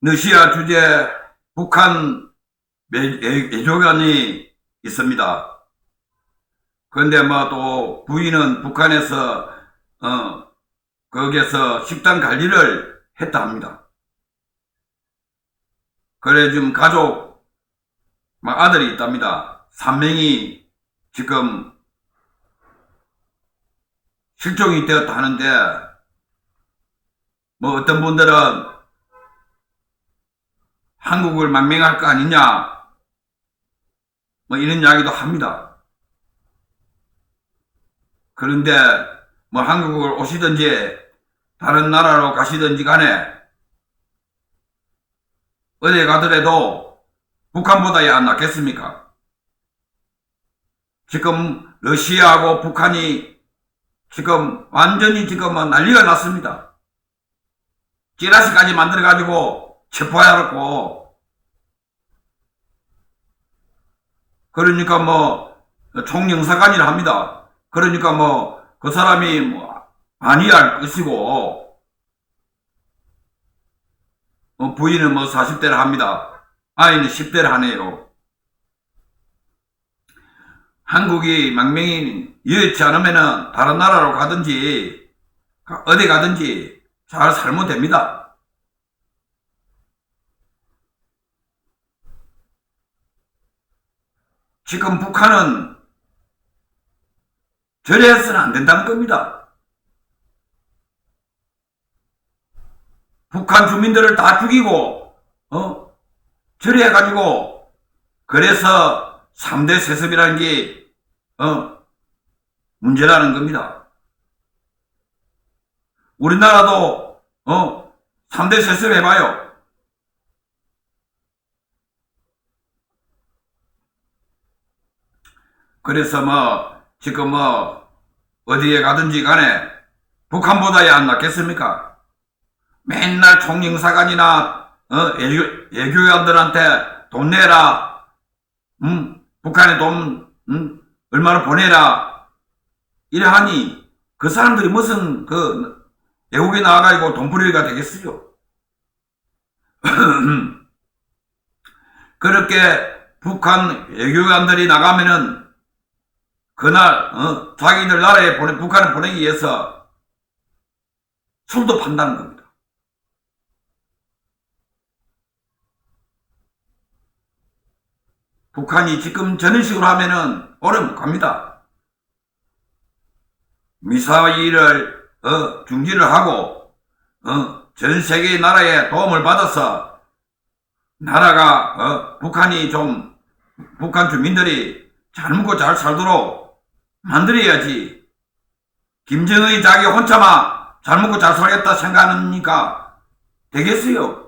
러시아 주재 북한 외교관이 있습니다. 그런데 뭐 또 부인은 북한에서 어 거기에서 식당 관리를 했다 합니다. 그래 지금 가족 막 아들이 있답니다. 3명이 지금 실종이 되었다 하는데 뭐 어떤 분들은 한국을 망명할 거 아니냐 뭐 이런 이야기도 합니다. 그런데 뭐 한국을 오시든지 다른 나라로 가시든지 간에 어디 가더라도 북한보다야 안 낫겠습니까? 지금 러시아하고 북한이 지금 완전히 지금 뭐 난리가 났습니다. 찌라시까지 만들어가지고 체포해놓고 그러니까 뭐 총영사관이라 합니다. 그러니까 뭐 그 사람이 뭐 아니할 것이고 어, 부인은 뭐 40대를 합니다. 아이는 10대를 하네요. 한국이 망명이 여의치 않으면은 다른 나라로 가든지 가- 어디 가든지 잘 살면 됩니다. 지금 북한은 저래서는 안 된다는 겁니다. 북한 주민들을 다 죽이고, 어? 처리해가지고, 그래서 3대 세습이라는 게, 어? 문제라는 겁니다. 우리나라도, 어? 3대 세습 해봐요. 그래서 뭐, 지금 뭐, 어디에 가든지 간에 북한보다야 안 낫겠습니까? 맨날 총영사관이나, 어, 외교, 외교관들한테 돈 내라, 음, 북한에 돈, 음, 얼마나 보내라, 이래 하니, 그 사람들이 무슨, 그, 외국에 나와가지고 돈벌이가 되겠어요? 그렇게 북한 외교관들이 나가면은 그날 어, 자기들 나라에 보내 북한에 보내기 위해서 술도 판다는 겁니다. 북한이 지금 저런 식으로 하면은 못 갑니다. 미사일을 어, 중지를 하고 어, 전 세계 나라의 도움을 받아서 나라가 어, 북한이 좀 북한 주민들이 잘 먹고 잘 살도록 만들어야지. 김정은이 자기 혼자만 잘 먹고 잘 살겠다 생각하니까 되겠어요?